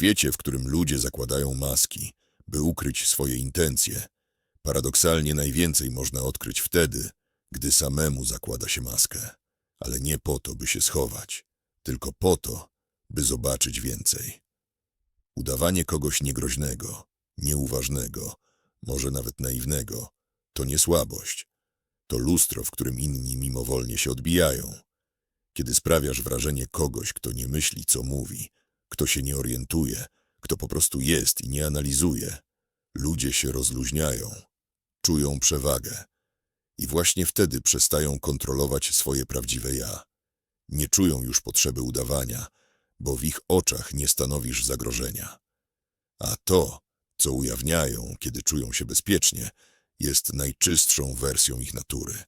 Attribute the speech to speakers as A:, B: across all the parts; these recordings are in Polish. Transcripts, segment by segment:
A: świecie, w którym ludzie zakładają maski, by ukryć swoje intencje, paradoksalnie najwięcej można odkryć wtedy, gdy samemu zakłada się maskę. Ale nie po to, by się schować, tylko po to, by zobaczyć więcej. Udawanie kogoś niegroźnego, nieuważnego, może nawet naiwnego, to nie słabość. To lustro, w którym inni mimowolnie się odbijają. Kiedy sprawiasz wrażenie kogoś, kto nie myśli, co mówi, kto się nie orientuje, kto po prostu jest i nie analizuje, ludzie się rozluźniają, czują przewagę. I właśnie wtedy przestają kontrolować swoje prawdziwe ja. Nie czują już potrzeby udawania, bo w ich oczach nie stanowisz zagrożenia. A to, co ujawniają, kiedy czują się bezpiecznie, jest najczystszą wersją ich natury.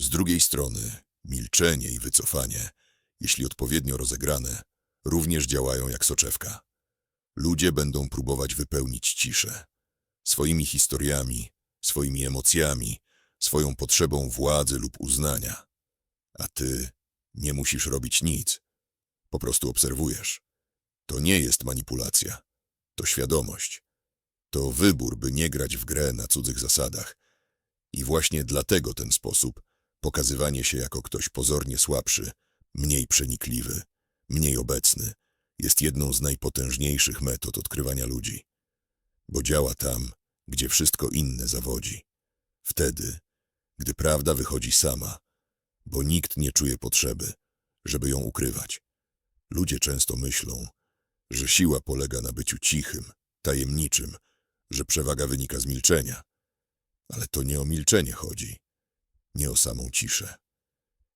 A: Z drugiej strony, milczenie i wycofanie, jeśli odpowiednio rozegrane, również działają jak soczewka. Ludzie będą próbować wypełnić ciszę. Swoimi historiami, swoimi emocjami, swoją potrzebą władzy lub uznania. A ty nie musisz robić nic. Po prostu obserwujesz. To nie jest manipulacja. To świadomość. To wybór, by nie grać w grę na cudzych zasadach. I właśnie dlatego ten sposób, pokazywanie się jako ktoś pozornie słabszy, mniej przenikliwy, mniej obecny, jest jedną z najpotężniejszych metod odkrywania ludzi. Bo działa tam, gdzie wszystko inne zawodzi. Wtedy, gdy prawda wychodzi sama, bo nikt nie czuje potrzeby, żeby ją ukrywać. Ludzie często myślą, że siła polega na byciu cichym, tajemniczym, że przewaga wynika z milczenia. Ale to nie o milczenie chodzi, nie o samą ciszę.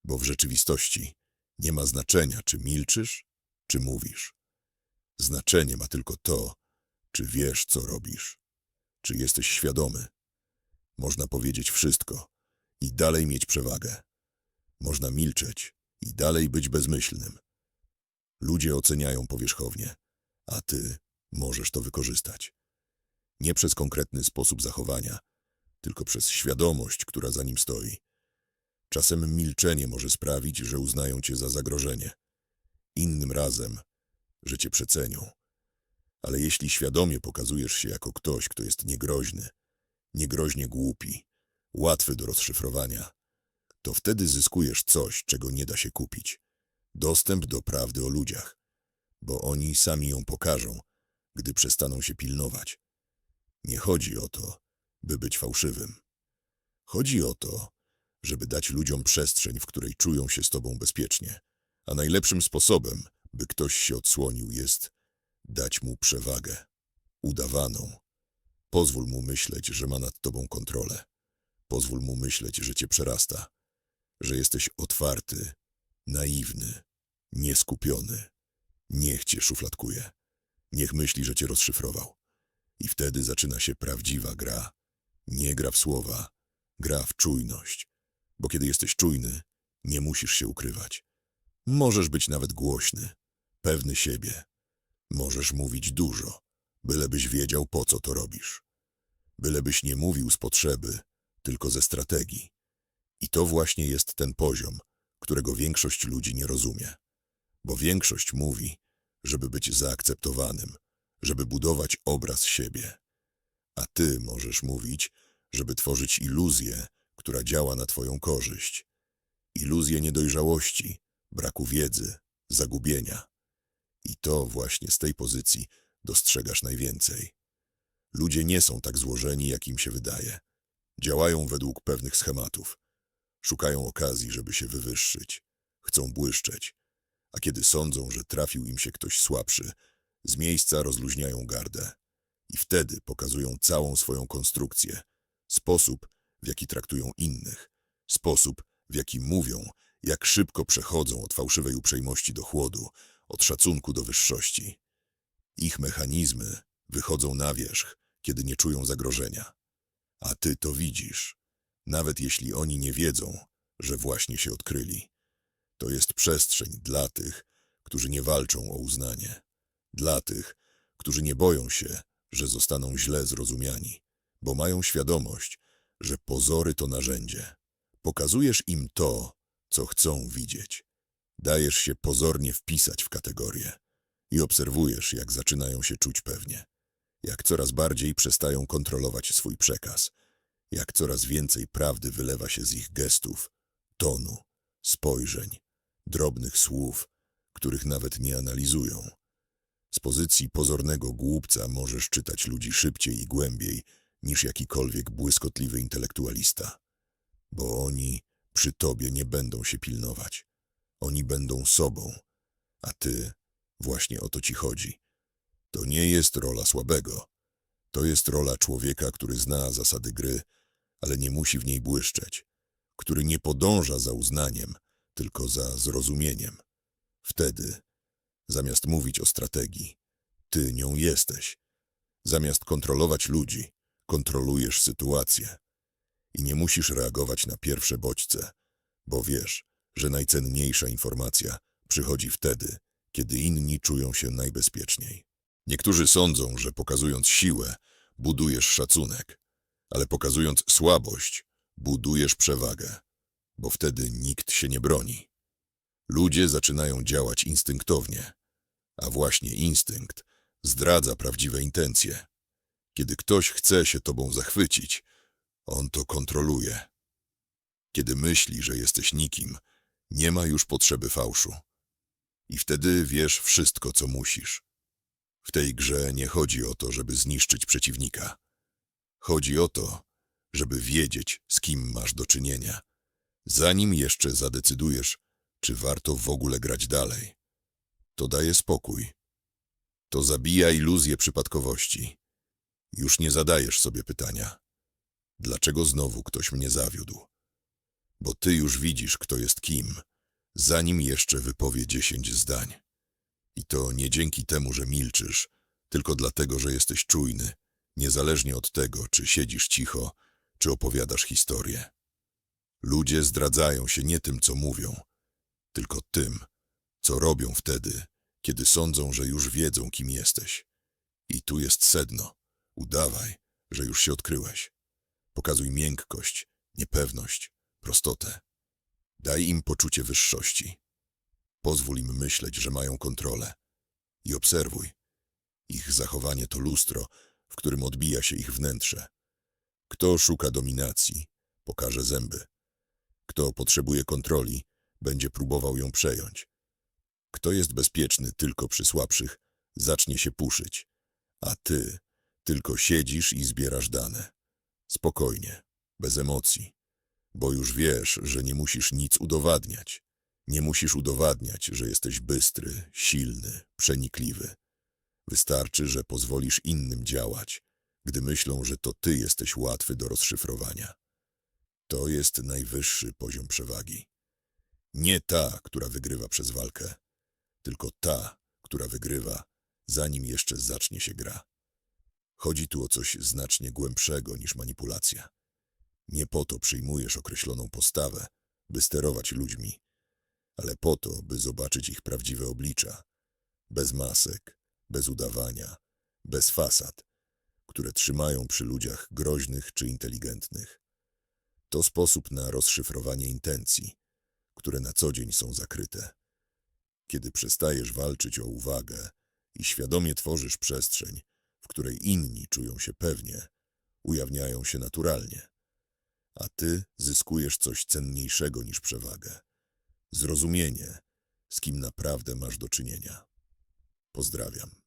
A: Bo w rzeczywistości nie ma znaczenia, czy milczysz, czy mówisz. Znaczenie ma tylko to, czy wiesz, co robisz, czy jesteś świadomy. Można powiedzieć wszystko i dalej mieć przewagę. Można milczeć i dalej być bezmyślnym. Ludzie oceniają powierzchownie, a ty możesz to wykorzystać. Nie przez konkretny sposób zachowania, tylko przez świadomość, która za nim stoi. Czasem milczenie może sprawić, że uznają cię za zagrożenie. Innym razem, że cię przecenią. Ale jeśli świadomie pokazujesz się jako ktoś, kto jest niegroźny, niegroźnie głupi, łatwy do rozszyfrowania, to wtedy zyskujesz coś, czego nie da się kupić. Dostęp do prawdy o ludziach, bo oni sami ją pokażą, gdy przestaną się pilnować. Nie chodzi o to, by być fałszywym. Chodzi o to, żeby dać ludziom przestrzeń, w której czują się z tobą bezpiecznie. A najlepszym sposobem, by ktoś się odsłonił, jest dać mu przewagę, udawaną. Pozwól mu myśleć, że ma nad tobą kontrolę. Pozwól mu myśleć, że cię przerasta, że jesteś otwarty, naiwny, nieskupiony. Niech cię szufladkuje. Niech myśli, że cię rozszyfrował. I wtedy zaczyna się prawdziwa gra. Nie gra w słowa, gra w czujność. Bo kiedy jesteś czujny, nie musisz się ukrywać. Możesz być nawet głośny, pewny siebie. Możesz mówić dużo, bylebyś wiedział, po co to robisz. Bylebyś nie mówił z potrzeby, tylko ze strategii. I to właśnie jest ten poziom, którego większość ludzi nie rozumie. Bo większość mówi, żeby być zaakceptowanym, żeby budować obraz siebie. A ty możesz mówić, żeby tworzyć iluzję, która działa na twoją korzyść. Iluzję niedojrzałości, braku wiedzy, zagubienia. I to właśnie z tej pozycji dostrzegasz najwięcej. Ludzie nie są tak złożeni, jak im się wydaje. Działają według pewnych schematów. Szukają okazji, żeby się wywyższyć. Chcą błyszczeć. A kiedy sądzą, że trafił im się ktoś słabszy, z miejsca rozluźniają gardę. I wtedy pokazują całą swoją konstrukcję. Sposób, w jaki traktują innych. Sposób, w jaki mówią, jak szybko przechodzą od fałszywej uprzejmości do chłodu, od szacunku do wyższości. Ich mechanizmy wychodzą na wierzch, kiedy nie czują zagrożenia. A ty to widzisz, nawet jeśli oni nie wiedzą, że właśnie się odkryli. To jest przestrzeń dla tych, którzy nie walczą o uznanie. Dla tych, którzy nie boją się, że zostaną źle zrozumiani, bo mają świadomość, że pozory to narzędzie. Pokazujesz im to, co chcą widzieć. Dajesz się pozornie wpisać w kategorię. i obserwujesz, jak zaczynają się czuć pewnie, jak coraz bardziej przestają kontrolować swój przekaz, jak coraz więcej prawdy wylewa się z ich gestów, tonu, spojrzeń, drobnych słów, których nawet nie analizują. Z pozycji pozornego głupca możesz czytać ludzi szybciej i głębiej niż jakikolwiek błyskotliwy intelektualista, bo oni przy tobie nie będą się pilnować. Oni będą sobą, a ty właśnie o to ci chodzi. To nie jest rola słabego. To jest rola człowieka, który zna zasady gry, ale nie musi w niej błyszczeć, który nie podąża za uznaniem, tylko za zrozumieniem. Wtedy, zamiast mówić o strategii, ty nią jesteś. Zamiast kontrolować ludzi, kontrolujesz sytuację. I nie musisz reagować na pierwsze bodźce, bo wiesz, że najcenniejsza informacja przychodzi wtedy, kiedy inni czują się najbezpieczniej. Niektórzy sądzą, że pokazując siłę, budujesz szacunek, ale pokazując słabość, budujesz przewagę, bo wtedy nikt się nie broni. Ludzie zaczynają działać instynktownie, a właśnie instynkt zdradza prawdziwe intencje. Kiedy ktoś chce się tobą zachwycić, on to kontroluje. Kiedy myśli, że jesteś nikim, nie ma już potrzeby fałszu. I wtedy wiesz wszystko, co musisz. W tej grze nie chodzi o to, żeby zniszczyć przeciwnika. Chodzi o to, żeby wiedzieć, z kim masz do czynienia, zanim jeszcze zadecydujesz, czy warto w ogóle grać dalej. To daje spokój. To zabija iluzję przypadkowości. Już nie zadajesz sobie pytania, dlaczego znowu ktoś mnie zawiódł. Bo ty już widzisz, kto jest kim, zanim jeszcze wypowie dziesięć zdań. I to nie dzięki temu, że milczysz, tylko dlatego, że jesteś czujny, niezależnie od tego, czy siedzisz cicho, czy opowiadasz historię. Ludzie zdradzają się nie tym, co mówią, tylko tym, co robią wtedy, kiedy sądzą, że już wiedzą, kim jesteś. I tu jest sedno. Udawaj, że już się odkryłeś. Pokazuj miękkość, niepewność, prostotę. Daj im poczucie wyższości. Pozwól im myśleć, że mają kontrolę. I obserwuj. Ich zachowanie to lustro, w którym odbija się ich wnętrze. Kto szuka dominacji, pokaże zęby. Kto potrzebuje kontroli, będzie próbował ją przejąć. Kto jest bezpieczny tylko przy słabszych, zacznie się puszyć. A ty tylko siedzisz i zbierasz dane. Spokojnie, bez emocji. Bo już wiesz, że nie musisz nic udowadniać. Nie musisz udowadniać, że jesteś bystry, silny, przenikliwy. Wystarczy, że pozwolisz innym działać, gdy myślą, że to ty jesteś łatwy do rozszyfrowania. To jest najwyższy poziom przewagi. Nie ta, która wygrywa przez walkę, tylko ta, która wygrywa, zanim jeszcze zacznie się gra. Chodzi tu o coś znacznie głębszego niż manipulacja. Nie po to przyjmujesz określoną postawę, by sterować ludźmi, ale po to, by zobaczyć ich prawdziwe oblicza. Bez masek, bez udawania, bez fasad, które trzymają przy ludziach groźnych czy inteligentnych. To sposób na rozszyfrowanie intencji, które na co dzień są zakryte. Kiedy przestajesz walczyć o uwagę i świadomie tworzysz przestrzeń, w której inni czują się pewnie, ujawniają się naturalnie, a ty zyskujesz coś cenniejszego niż przewagę zrozumienie, z kim naprawdę masz do czynienia. Pozdrawiam.